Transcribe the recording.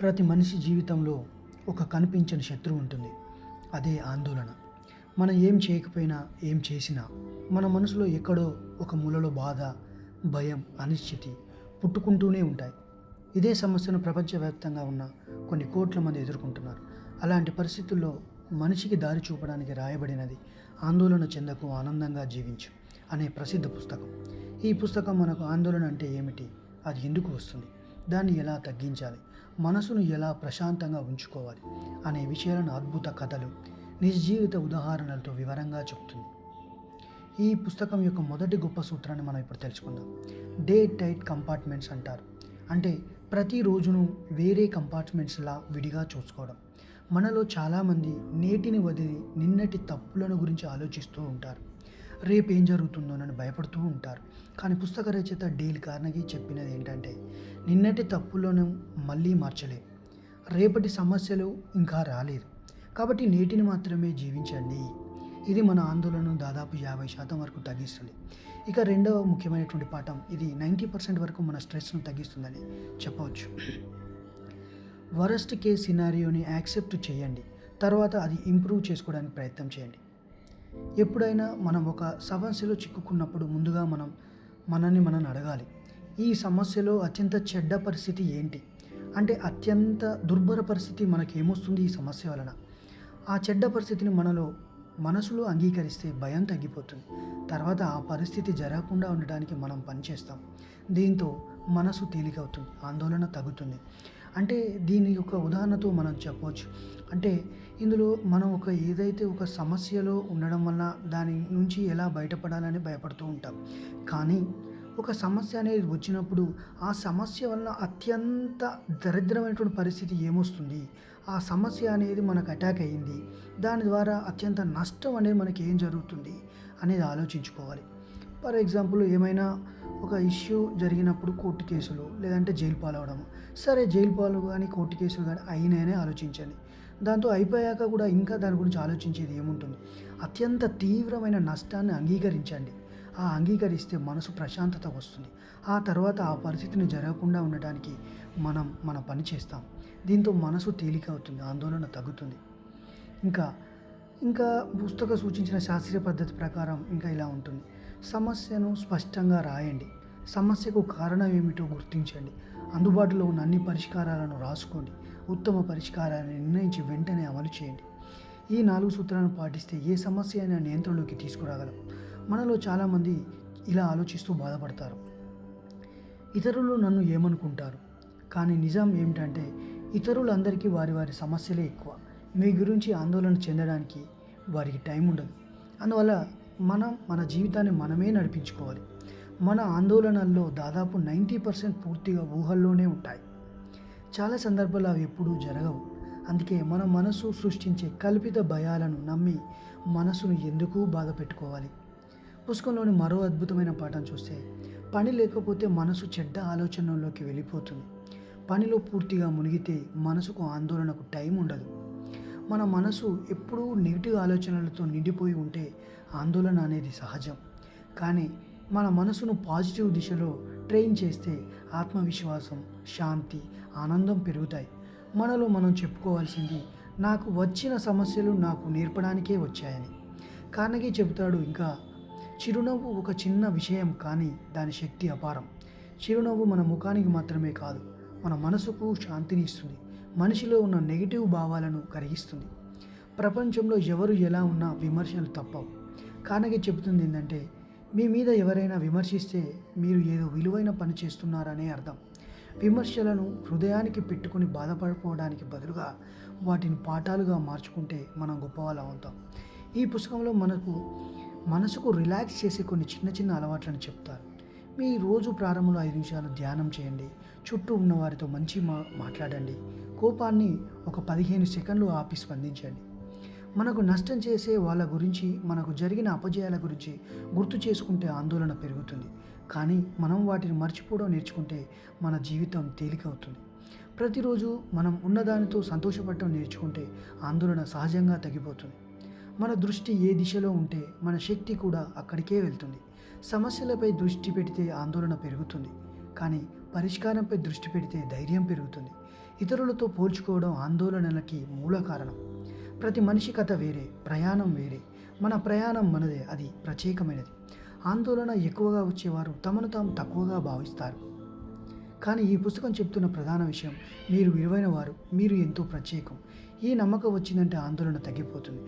ప్రతి మనిషి జీవితంలో ఒక కనిపించని శత్రువు ఉంటుంది. అదే ఆందోళన. మనం ఏం చేయకపోయినా ఏం చేసినా మన మనసులో ఎక్కడో ఒక మూలలో బాధ భయం అనిశ్చితి పుట్టుకుంటూనే ఉంటాయి. ఇదే సమస్యను ప్రపంచవ్యాప్తంగా ఉన్న కొన్ని కోట్ల మంది ఎదుర్కొంటున్నారు. అలాంటి పరిస్థితుల్లో మనిషికి దారి చూపడానికి రాయబడినది ఆందోళన చెందకు ఆనందంగా జీవించు అనే ప్రసిద్ధ పుస్తకం. ఈ పుస్తకం మనకు ఆందోళన అంటే ఏమిటి? అది ఎందుకు వస్తుంది? దాన్ని ఎలా తగ్గించాలి? మనసును ఎలా ప్రశాంతంగా ఉంచుకోవాలి అనే విషయాలను అద్భుత కథలు నిజ జీవిత ఉదాహరణలతో వివరంగా చెప్తుంది. ఈ పుస్తకం యొక్క మొదటి గొప్ప సూత్రాన్ని మనం ఇప్పుడు తెలుసుకుందాం. డే టైట్ కంపార్ట్మెంట్స్ అంటారు. అంటే ప్రతి రోజును వేరే కంపార్ట్మెంట్స్లా విడిగా చూసుకోవడం. మనలో చాలామంది నేటిని వదిలి నిన్నటి తప్పులను గురించి ఆలోచిస్తూ ఉంటారు. రేపు ఏం జరుగుతుందోనని భయపడుతూ ఉంటారు. కానీ పుస్తక రచయిత డీల్ కార్నగీ చెప్పినది ఏంటంటే నిన్నటి తప్పులను మళ్ళీ మార్చలేం. రేపటి సమస్యలు ఇంకా రాలేదు. కాబట్టి నేటిని మాత్రమే జీవించండి. ఇది మన ఆందోళనను దాదాపు యాభై శాతం వరకు తగ్గిస్తుంది. ఇక రెండవ ముఖ్యమైనటువంటి పాఠం ఇది నైంటీ పర్సెంట్ వరకు మన స్ట్రెస్ను తగ్గిస్తుందని చెప్పవచ్చు. వరస్ట్ కేస్ సినారియోని యాక్సెప్ట్ చేయండి. తర్వాత అది ఇంప్రూవ్ చేసుకోవడానికి ప్రయత్నం చేయండి. ఎప్పుడైనా మనం ఒక సమస్యలో చిక్కుకున్నప్పుడు ముందుగా మనం మనల్ని మనం అడగాలి. ఈ సమస్యలో అత్యంత చెడ్డ పరిస్థితి ఏంటి? అంటే అత్యంత దుర్భర పరిస్థితి మనకేమొస్తుంది ఈ సమస్య వలన? ఆ చెడ్డ పరిస్థితిని మనలో మనసులో అంగీకరిస్తే భయం తగ్గిపోతుంది. తర్వాత ఆ పరిస్థితి జరగకుండా ఉండడానికి మనం పనిచేస్తాం. దీంతో మనసు తేలికవుతుంది ఆందోళన తగ్గుతుంది. అంటే దీని యొక్క ఉదాహరణతో మనం చెప్పవచ్చు అంటే ఇందులో మనం ఒక ఏదైతే ఒక సమస్యలో ఉండడం వల్ల దాని నుంచి ఎలా బయటపడాలని భయపడుతూ ఉంటాం. కానీ ఒక సమస్య అనేది వచ్చినప్పుడు ఆ సమస్య వల్ల అత్యంత దరిద్రమైనటువంటి పరిస్థితి ఏమొస్తుంది? ఆ సమస్య అనేది మనకు అటాక్ అయ్యింది. దాని ద్వారా అత్యంత నష్టం అనేది మనకి ఏం జరుగుతుంది అనేది ఆలోచించుకోవాలి. ఫర్ ఎగ్జాంపుల్ ఏమైనా ఒక ఇష్యూ జరిగినప్పుడు కోర్టు కేసులు లేదంటే జైలు పాలవడం సరే జైలు పాలు కానీ కోర్టు కేసులు కానీ అయినాయనే ఆలోచించండి. దాంతో అయిపోయాక కూడా ఇంకా దాని గురించి ఆలోచించేది ఏముంటుంది? అత్యంత తీవ్రమైన నష్టాన్ని అంగీకరించండి. ఆ అంగీకరిస్తే మనసు ప్రశాంతత వస్తుంది. ఆ తర్వాత ఆ పరిస్థితిని జరగకుండా ఉండటానికి మనం మన పని చేస్తాం. దీంతో మనసు తేలిక అవుతుంది ఆందోళన తగ్గుతుంది. ఇంకా ఇంకా పుస్తక సూచించిన శాస్త్రీయ పద్ధతి ప్రకారం ఇంకా ఇలా ఉంటుంది. సమస్యను స్పష్టంగా రాయండి. సమస్యకు కారణం ఏమిటో గుర్తించండి. అందుబాటులో ఉన్న అన్ని పరిష్కారాలను రాసుకోండి. ఉత్తమ పరిష్కారాన్ని నిర్ణయించి వెంటనే అమలు చేయండి. ఈ నాలుగు సూత్రాలను పాటిస్తే ఏ సమస్య అయినా నియంత్రణలోకి తీసుకురాగలం. మనలో చాలామంది ఇలా ఆలోచిస్తూ బాధపడతారు. ఇతరులు నన్ను ఏమనుకుంటారు? కానీ నిజం ఏమిటంటే ఇతరులందరికీ వారి వారి సమస్యలే ఎక్కువ. మీ గురించి ఆందోళన చెందడానికి వారికి టైం ఉండదు. అందువల్ల మనం మన జీవితాన్ని మనమే నడిపించుకోవాలి. మన ఆందోళనల్లో దాదాపు నైంటీ పర్సెంట్ పూర్తిగా ఊహల్లోనే ఉంటాయి. చాలా సందర్భాలు అవి ఎప్పుడూ జరగవు. అందుకే మన మనసు సృష్టించే కల్పిత భయాలను నమ్మి మనసును ఎందుకు బాధ పెట్టుకోవాలి? పుస్తకంలోని మరో అద్భుతమైన పాఠం చూస్తే పని లేకపోతే మనసు చెడ్డ ఆలోచనల్లోకి వెళ్ళిపోతుంది. పనిలో పూర్తిగా మునిగితే మనసుకు ఆందోళనకు టైం ఉండదు. మన మనసు ఎప్పుడూ నెగిటివ్ ఆలోచనలతో నిండిపోయి ఉంటే ఆందోళన అనేది సహజం. కానీ మన మనసును పాజిటివ్ దిశలో ట్రైన్ చేస్తే ఆత్మవిశ్వాసం శాంతి ఆనందం పెరుగుతాయి. మనలో మనం చెప్పుకోవాల్సింది నాకు వచ్చిన సమస్యలు నాకు నేర్పడానికే వచ్చాయని. కార్నగీ చెబుతాడు ఇంకా చిరునవ్వు ఒక చిన్న విషయం కానీ దాని శక్తి అపారం. చిరునవ్వు మన ముఖానికి మాత్రమే కాదు మన మనసుకు శాంతిని ఇస్తుంది. మనిషిలో ఉన్న నెగిటివ్ భావాలను కరిగిస్తుంది. ప్రపంచంలో ఎవరు ఎలా ఉన్నా విమర్శలు తప్పవు. కానగి చెబుతుంది ఏంటంటే మీ మీద ఎవరైనా విమర్శిస్తే మీరు ఏదో విలువైన పని చేస్తున్నారనే అర్థం. విమర్శలను హృదయానికి పెట్టుకుని బాధపడిపోవడానికి బదులుగా వాటిని పాఠాలుగా మార్చుకుంటే మనం గొప్పవాళ్ళం అవుతాం. ఈ పుస్తకంలో మనకు మనసుకు రిలాక్స్ చేసే కొన్ని చిన్న చిన్న అలవాట్లను చెప్తారు. మీ రోజు ప్రారంభంలో ఐదు నిమిషాలు ధ్యానం చేయండి. చుట్టూ ఉన్న వారితో మంచి మా మాట్లాడండి. కోపాన్ని ఒక పదిహేను సెకండ్లు ఆపి స్పందించండి. మనకు నష్టం చేసే వాళ్ళ గురించి మనకు జరిగిన అపజయాల గురించి గుర్తు చేసుకుంటే ఆందోళన పెరుగుతుంది. కానీ మనం వాటిని మర్చిపోవడం నేర్చుకుంటే మన జీవితం తేలికవుతుంది. ప్రతిరోజు మనం ఉన్నదానితో సంతోషపడటం నేర్చుకుంటే ఆందోళన సహజంగా తగ్గిపోతుంది. మన దృష్టి ఏ దిశలో ఉంటే మన శక్తి కూడా అక్కడికే వెళ్తుంది. సమస్యలపై దృష్టి పెడితే ఆందోళన పెరుగుతుంది. కానీ పరిష్కారంపై దృష్టి పెడితే ధైర్యం పెరుగుతుంది. ఇతరులతో పోల్చుకోవడం ఆందోళనలకి మూల కారణం. ప్రతి మనిషి కథ వేరే ప్రయాణం వేరే. మన ప్రయాణం మనదే అది ప్రత్యేకమైనది. ఆందోళన ఎక్కువగా వచ్చేవారు తమను తాము తక్కువగా భావిస్తారు. కానీ ఈ పుస్తకం చెప్తున్న ప్రధాన విషయం మీరు విలువైన వారు మీరు ఎంతో ప్రత్యేకం. ఈ నమ్మకం వచ్చిందంటే ఆందోళన తగ్గిపోతుంది.